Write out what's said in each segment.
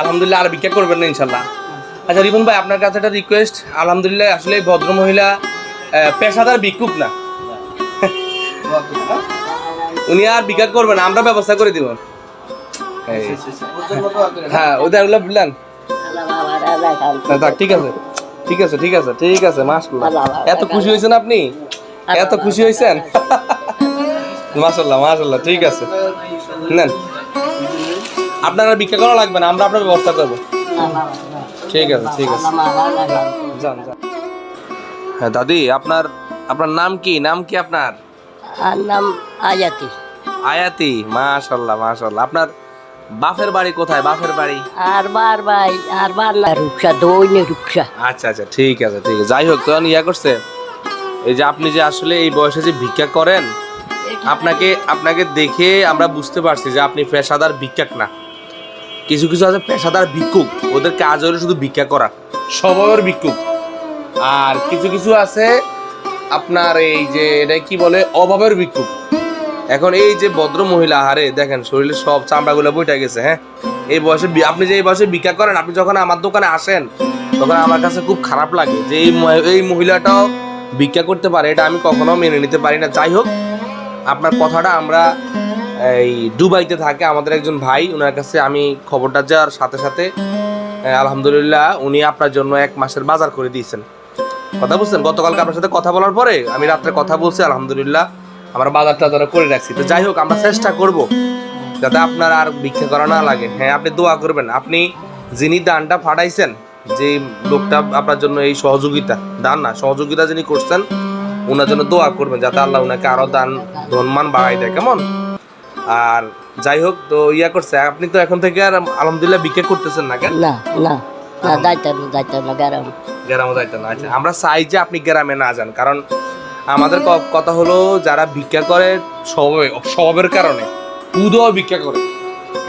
আলহামদুলিল্লাহ আর ভিক্ষা করবেন না ইনশাল্লাহ। আচ্ছা রিপন ভাই আপনার কাছে একটা রিকোয়েস্ট আলহামদুলিল্লাহ আসলে ভদ্র মহিলা পেশাদার ভিক্ষুক না। উনি আর ভিক্ষা করবেন আমরা ব্যবস্থা করে দিব। হ্যাঁ ওদের ওগুলো বললেন ঠিক আছে ঠিক আছে ঠিক আছে ঠিক আছে মাশাআল্লাহ। এত খুশি হয়েছেন আপনি? এত খুশি হয়েছেন? মাশাআল্লাহ মাশাআল্লাহ ঠিক আছে। নেন। আপনারা ভিক্ষা করা লাগবে না আমরা আপনার ব্যবস্থা করব। ঠিক আছে ঠিক আছে। যান যান। হ্যাঁ দাদি আপনার আপনার নাম কি? নাম কি আপনার? আর নাম আয়াতি। আয়াতি মাশাল্লাহ মাশাল্লাহ। আপনার বাপের বাড়ি কোথায়? বাপের বাড়ি? আর বার ভাই আর বার না রুকসা দৈনে রুকসা আচ্ছা আচ্ছা ঠিক আছে ঠিক আছে। যাই হোক তখন ইয়া করছে এই যে আপনি যে আসলে এই বয়সে যে ভিক্ষা করেন আপনাকে আপনাকে দেখে আমরা বুঝতে পারছি যে আপনি পেশাদার ভিক্ষাক না। কিছু কিছু আছে পেশাদার ভিক্ষুক ওদের কাজ হলো শুধু ভিক্ষা করা স্বভাবের ভিক্ষুক। আর কিছু কিছু আছে আপনার এই যে এটা কি বলে, অভাবের ভিক্ষুক। এখন এই যে ভদ্র মহিলা, আহারে, দেখেন শরীরে সব চামড়াগুলো বইটা গেছে হ্যাঁ? এই বয়সে আপনি যে এই বয়সে ভিক্ষা করেন, আপনি যখন আমার দোকানে আসেন, তখন আমার কাছে খুব খারাপ লাগে যে এই এই মহিলাটাও ভিক্ষা করতে পারে, এটা আমি কখনো মেনে নিতে পারি না। যাই হোক, আপনার কথাটা আমরা এই দুবাইতে থাকে আমাদের একজন ভাই ওনার কাছে আমি খবরটা যাওয়ার সাথে সাথে আলহামদুলিল্লাহ উনি আপনার জন্য এক মাসের বাজার করে দিয়েছেন। কথা বুঝছেন? গতকালকে আপনার সাথে কথা বলার পরে আমি রাত্রে কথা বলছি, আলহামদুলিল্লাহ আমার বাজার টাজার করে রাখছি। তো যাই হোক, আমরা চেষ্টা করব যাতে আপনার আর ভিক্ষা করা না লাগে। হ্যাঁ আপনি দোয়া করবেন। আপনি যিনি দানটা ফাটাইছেন, যে লোকটা আপনার জন্য এই সহযোগিতা, দান না, সহযোগিতা যিনি করছেন ওনার জন্য দোয়া করবেন যাতে আল্লাহ ওনাকে আরও দান, ধনমান বাড়াই দেয়। কেমন? আর যাই হোক তো ইয়া করছে আপনি তো এখন থেকে আর আলহামদুলিল্লাহ ভিক্ষা করতেছেন না কেন? না না না যাইতে না যাইতে না গ্রাম। গ্রামে যাইতে না আচ্ছা আমরা চাই যে আপনি গ্রামে না যান কারণ আমাদের কথা হলো যারা ভিক্ষা করে স্বভাবে স্বভাবের কারণে উদয় ভিক্ষা করে।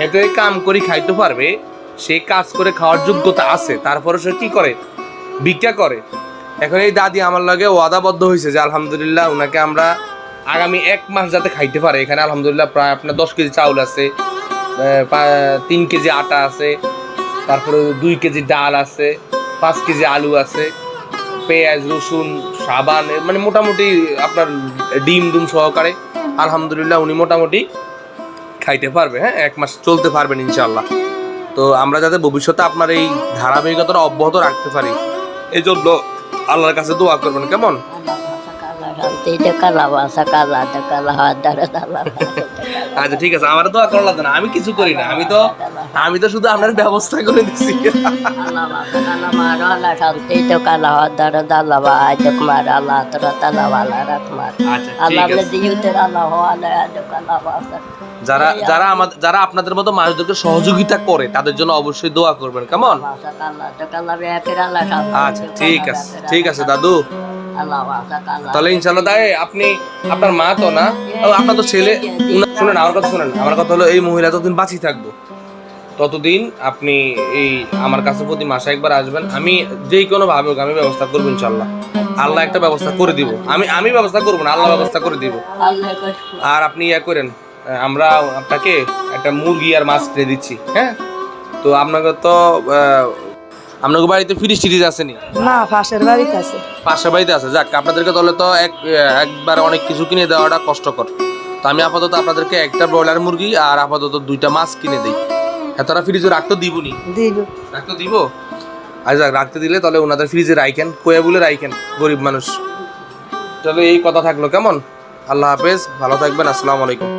এতে কাম করে খাইতে পারবে সে কাজ করে খাওয়ার যোগ্যতা আছে তারপরে সে কি করে? ভিক্ষা করে। এখন এই দাদি আমার লগে ওয়াদাবদ্ধ হয়েছে যে আলহামদুলিল্লাহ ওনাকে আমরা আগামী এক মাস যাতে খাইতে পারে। এখানে আলহামদুলিল্লাহ প্রায় আপনার দশ কেজি চাউল আছে তিন কেজি আটা আছে, তারপরে দুই কেজি ডাল আছে, পাঁচ কেজি আলু আছে, পেঁয়াজ, রসুন, সাবান মানে মোটামুটি আপনার ডিম ডুম সহকারে আলহামদুলিল্লাহ উনি মোটামুটি খাইতে পারবে হ্যাঁ? এক মাস চলতে পারবেন ইনশাল্লাহ তো আমরা যাতে ভবিষ্যতে আপনার এই ধারাবাহিকতাটা অব্যাহত রাখতে পারি। এই জন্য আল্লাহর কাছে দোয়া করবেন, কেমন? আচ্ছা ঠিক আছে আমার দোয়া করা লাগবে না। আমি কিছু করি না আমি তো আমি তো শুধু আপনার ব্যবস্থা করে আল্লাহ যারা যারা আমাদের যারা আপনাদের মতো মানুষদেরকে সহযোগিতা করে তাদের জন্য অবশ্যই দোয়া করবেন কেমন? আচ্ছা ঠিক আছে ঠিক আছে দাদু। তাহলে ইনশাল্লাহ তাই আপনি, আপনার মা তো না? আপনার তো ছেলে। শুনেন, আমার কথা শুনেন, আমার কথা হলো এই মহিলা যতদিন বাঁচি থাকব, ততদিন আপনি এই আমার কাছে প্রতি মাসে একবার আসবেন। আমি যেই কোনো ভাবে হোক, আমি ব্যবস্থা করব ইনশাল্লাহ আল্লাহ একটা ব্যবস্থা করে দিব। আমি আমি ব্যবস্থা করব না, আল্লাহ ব্যবস্থা করে দিব। আর আপনি ইয়া করেন, আমরা আপনাকে একটা মুরগি আর মাছ কিনে দিচ্ছি হ্যাঁ? তো আপনাকে তো আহ, আপনাকে বাড়িতে ফ্রিজ টিরিজ আসেনি না? পাশের বাড়িতে আছে। পাশের বাড়িতে আছে? যাক আপনাদেরকে তাহলে তো এক একবার অনেক কিছু কিনে দেওয়াটা কষ্টকর। তো আমি আপাতত আপনাদেরকে একটা ব্রয়লার মুরগি আর আপাতত দুইটা মাছ কিনে দিই। এতটা ফ্রিজে রাখতে দিবনি? দিব। রাখতে দিব? আর যাক রাখতে দিলে তাহলে ওনাদের ফ্রিজে রাখেন কয়ে বলে রাখেন গরিব মানুষ। তাহলে এই কথা থাকল কেমন? আল্লাহ হাফেজ ভালো থাকবেন আসসালামু আলাইকুম।